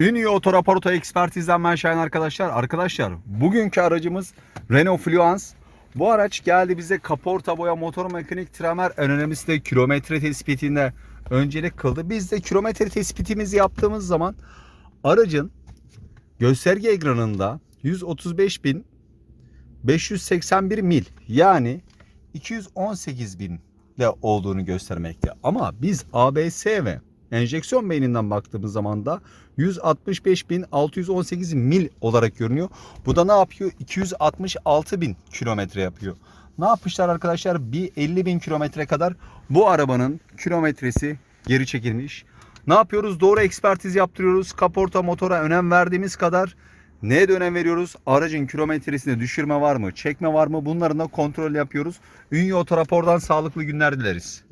Ünlü Otoraporto Ekspertiz'den ben Şahin arkadaşlar. Arkadaşlar bugünkü aracımız Renault Fluence. Bu araç geldi bize kaporta boya motor mekanik tramer en önemlisi de kilometre tespitinde öncelik kıldı. Biz de kilometre tespitimizi yaptığımız zaman aracın gösterge ekranında 135.581 mil yani 218 bin de olduğunu göstermekte. Ama biz ABS ve enjeksiyon beyninden baktığımız zaman da 165.618 mil olarak görünüyor. Bu da ne yapıyor? 266 bin kilometre yapıyor. Ne yapmışlar arkadaşlar? Bir 50 bin kilometre kadar bu arabanın kilometresi geri çekilmiş. Ne yapıyoruz? Doğru ekspertiz yaptırıyoruz. Kaporta motora önem verdiğimiz kadar Neye de önem veriyoruz? Aracın kilometresinde düşürme var mı? Çekme var mı? Bunların da kontrol yapıyoruz. Ünlü Otorapor'dan sağlıklı günler dileriz.